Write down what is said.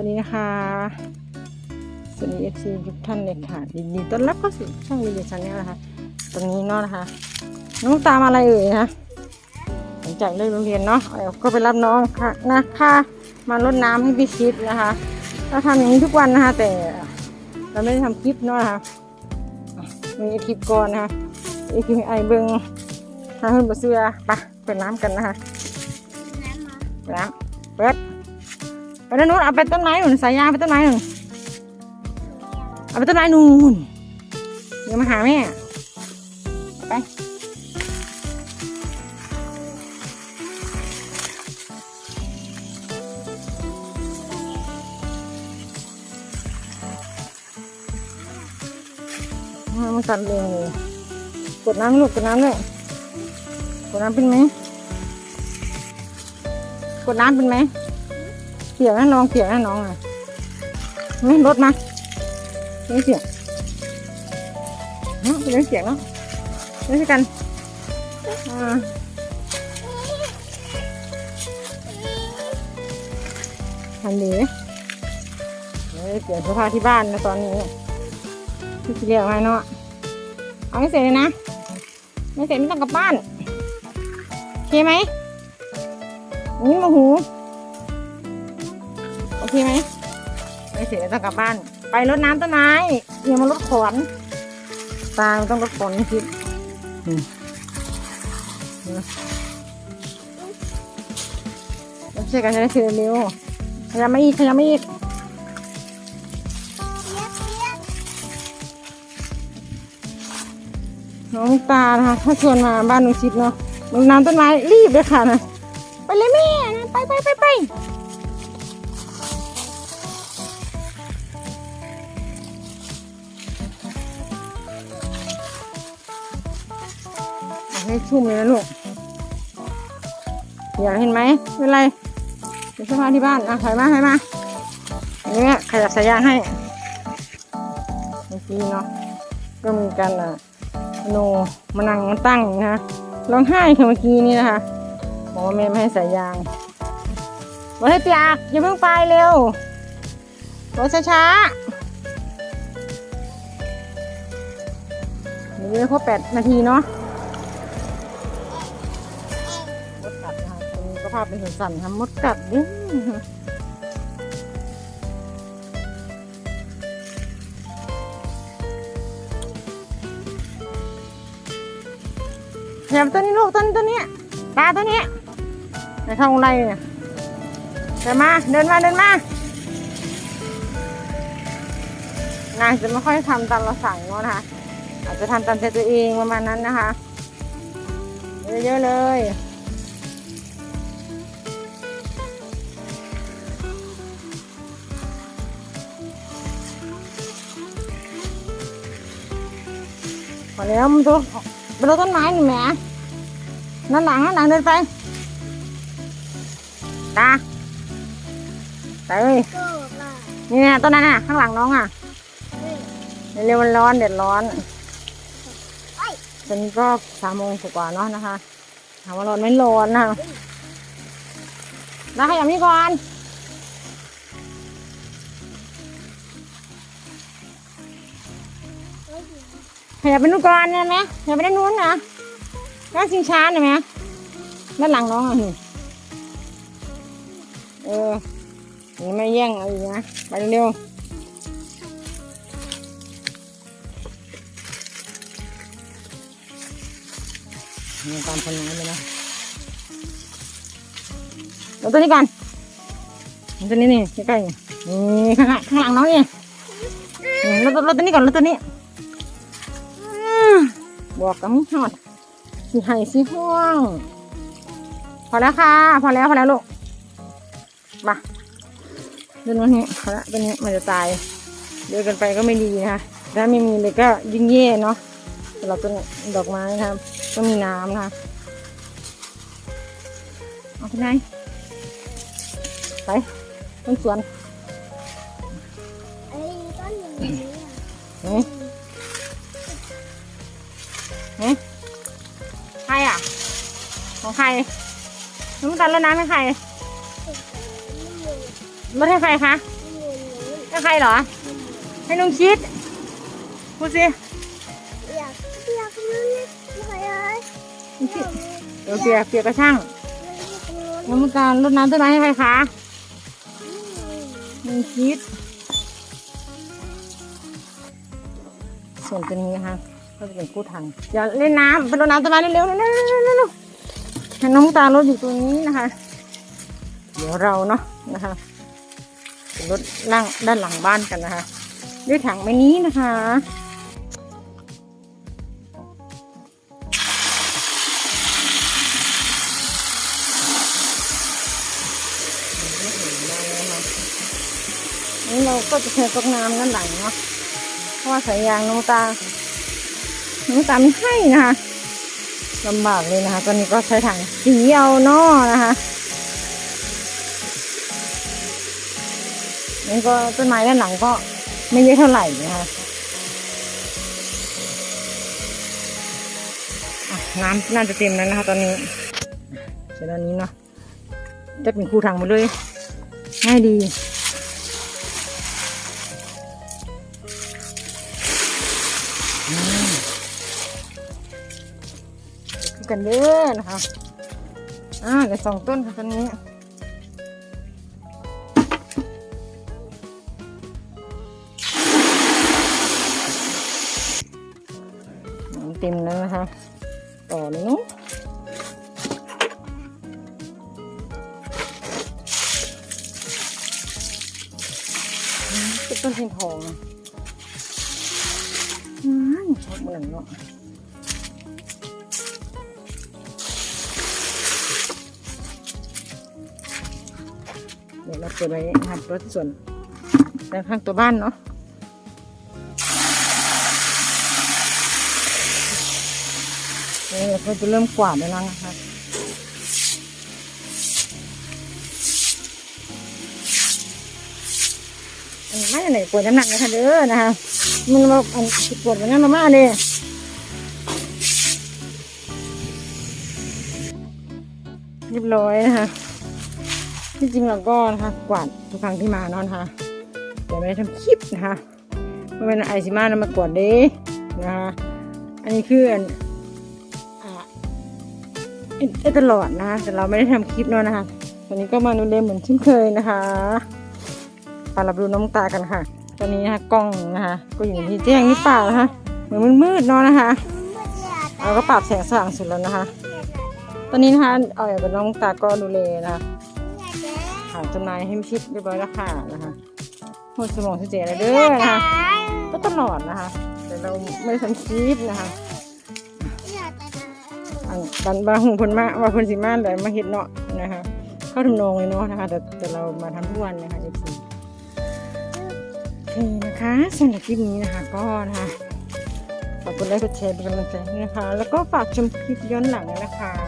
วัสดีนะคะสวัสดีเอฟซีทุกท่านเลยค่ะยินดีต้อนรับเข้าสู่ช่องวิดีโอชาแนลนะคะตอนนี้เนาะนะคะ น้องตามอะไรเอ่ยนะหลังจากเลิกโรงเรียนเนาะเอ่อก็ไปรับน้องค่ะนะคะมารดน้ำให้พี่ชิดนะคะเราทำอย่างนี้ทุกวันนะคะ แต่เราไม่ได้ทำคลิปเนาะนะคะอะมีคลิปก่อนนะคะอีกคลิปไอเบิงทางขึ้นบนเสื้อไปเป็นน้ำกันนะคะไปน้ำเปิด ไปด้านนู้นเอาไปต้นไม้หนุนสายยางไปต้นไม้หนุนเอาไปต้นไม้นู่นเดี๋ยวมาหาแม่ไปเอามันตัดเองเลยกดน้ำลูกกดน้ำเลยกดน้ำเป็นไหมกดน้ำเป็นไหม เปียกนะน้องเปียกนะน้องอะไม่รถมาไม่เปียกฮะเป็นเรื่องเปียกเนาะไม่ใช่กันอ่าทันดีเฮ้ยเปลี่ยนเสื้อผ้าที่บ้านนะตอนนี้พี่จะเรียกไงเนาะเอาให้เสร็จเลยนะ ไม่เสร็จไม่ต้องกลับบ้านโอเคไหมนี่มาหู เคไหมไม่เสร็จไม่ต้องกลับบ้าน ไปรดน้ำต้นไม้อย่ามารดขอนตาต้องรดขอนคิดอืมเนี่ยไม่ใช่กันจะได้เสร็จเร็วขยับมาอีกขยับมาอีกน้องตานะคะถ้าชวนมาบ้านนุชิดเนาะลงน้ำต้นไม้รีบเลยค่ะนะไปเลยแม่ไปไปไปไป ให้ชุ่มเลยนะลูกอยากเห็นไหมไม่เป็นไรเดี๋ยวเสื้อผ้าที่บ้านอะถอยมาถอยมาอันนี้ขยับสายยางให้เมื่อกี้เนาะก็มีการอะโนมานั่งมาตั้งนะคะร้องไห้ค่ะเมื่อกี้นี่นะคะบอกว่าแม่ไม่ให้สายยางบอกให้เปียกอย่าเพิ่งไปเร็วรถช้าๆเดี๋ยวครบแปดนาทีเนาะ ภาพเป็นสั่นๆค่ะมดกัดเนี่ยตัวนี้ลูกตัวนี้ตัวนี้ตาตัวนี้ในท้องไรเนี่ยเดินมาเดินมาเดินมานางจะไม่ค่อยทำตามเราสั่งเนาะนะคะอาจจะทำตามใจตัวเองประมาณนั้นนะคะ เยอะๆเลย พอแล้วมันตัวเป็นรถต้นไม้นี่แหมนั่นหลังนั่นหลังเดินไปตาไปเอ้ยนี่เนี่ยต้นนั้นน่ะข้างหลังน้องอะเร็วมันร้อนเด็ดร้อนตอนนี้ก็สามโมงกว่าเนาะนะคะถามว่าร้อนไม่ร้อนนะนะขยับนี่ก่อน ขยับไปนู่นก่อนได้ไหมขยับไปด้านนู้นนะนั่งชิงช้าหน่อยไหมด้านหลังน้องอะนี่เออนี่ไม่แย่งเอาอีกนะไปเร็วๆนี่ตามคนน้อยเลยนะเอาตัวนี้ก่อนตัวนี้นี่ใกล้ๆนี่ข้างหลังข้างหลังน้องนี่นี่รถรถตัวนี้ก่อนรถตัวนี้ บอกกับมิหอดสิไห้สิห่วง พอแล้วค่ะ พอแล้วพอแล้วลูกมาเดินวันนี้พอแล้วตัวนี้มันจะตายเดินกันไปก็ไม่ดีนะคะถ้าไม่มีเลยก็ยิ่งแย่เนาะสำหรับต้นดอกไม้นะครับ ก็มีน้ำนะคะเอาไปไหนไปต้นสวนไอ้ต้นอย่างนี้อะนี่นี่ ใครน้ำตาลแล้วน้ำให้ใครนี่อยู่รถให้ใครคะนี่ให้ใครเหรอ ให้น้องคิดพูดสิอยากอยากนั่นเลยน้องคิดเดี๋ยวเปียกเปียกกระช่างน้ำตาลรดน้ำต้นไม้ให้ใครคะน้องคิดส่วนตัวนี้นะคะก็จะเป็นกู้ถังอย่าเล่นน้ำไปรดน้ำต้นไม้เร็วๆเร็วๆเร็วๆเร็วๆให้ น้องตาลรถอยู่ตรงนี้นะคะ เดี๋ยวเราเนาะนะคะรถล่างด้านหลังบ้านกันนะคะ ด้วยถังใบนี้นะคะนี่เราก็จะเทตกน้ำนั่นหลังเนาะ เพราะว่าสายยางน้องตา น้องตาไม่ให้นะคะ ลำบากเลยนะคะ ตอนนี้ก็ใช้ถังสีเอาเนาะนะคะนี่ก็ต้นไม้ด้านหลังก็ไม่เยอะเท่าไหร่นะคะน้ำน่าจะเต็มแล้วนะคะ ตอนนี้เสร็จแล้วนี้เนาะจะเป็นคู่ถังหมดเลยง่ายดี กันเด้อนะคะ อ่าเดี๋ยวสองต้นค่ะตอนนี้เต็มแล้วนะคะ ต่อเลยเนาะเป็นต้นเทียนทองอืมชอบมันเนาะ เดี๋ยวเราเก็บไว้หัดรถส่วนด้านข้างตัวบ้านเนาะนี่เราก็จะเริ่มกวาดแล้วนะคะอันไม่ไหนปวดน้ำหนักนะคะเด้อนะคะมันมาอันปวดมันนั่นมาเลยเรียบร้อยนะคะ ที่จริงเราก็นะคะกวาดทุกครั้งที่มาเนอนนะคะแต่ไม่ได้ทำคลิปนะคะมื่เป็นไอซิมานะมากวาดเด้นะคะอันนี้คืออันอ่าเอ็ดเอ็ดตลอดนะคะแต่เราไม่ได้ทำคลิปเนาะนะคะวันนี้ก็มานูเดมเหมือนเช่นเคยนะคะไปรับดูน้องตากันค่ะ ตอนนี้นะคะกล้องนะคะก็อยู่ที่แจ้งนี่เปล่านะคะเหมือนมืดๆเนาะนะคะเราก็ปรับแสงสว่างสุดแล้วนะคะ ตอนนี้นะคะเอาอย่างกับน้องตาก็ดูแลนะคะ หาต้นไม้ให้มิชิดเรียบร้อยแล้วค่ะนะคะหมดสมองสเจอะไรเด้อนะคะก็ตลอดนะคะ แต่เราไม่ได้ทำคลิปนะคะอันบันบาหงเพนมาว่าเพนสิมาแต่มาเห็ดเนาะนะคะเข้าทำนองเลยเนาะนะคะ แต่แต่เรามาทำทุกวันนะคะเอฟซีโอเคนะคะสำหรับคลิปนี้นะคะก็นะคะขอบคุณไลค์กดแชร์เป็นกำลังใจให้นะคะ แล้วก็ฝากชมคลิปย้อนหลังนะคะขอบพระ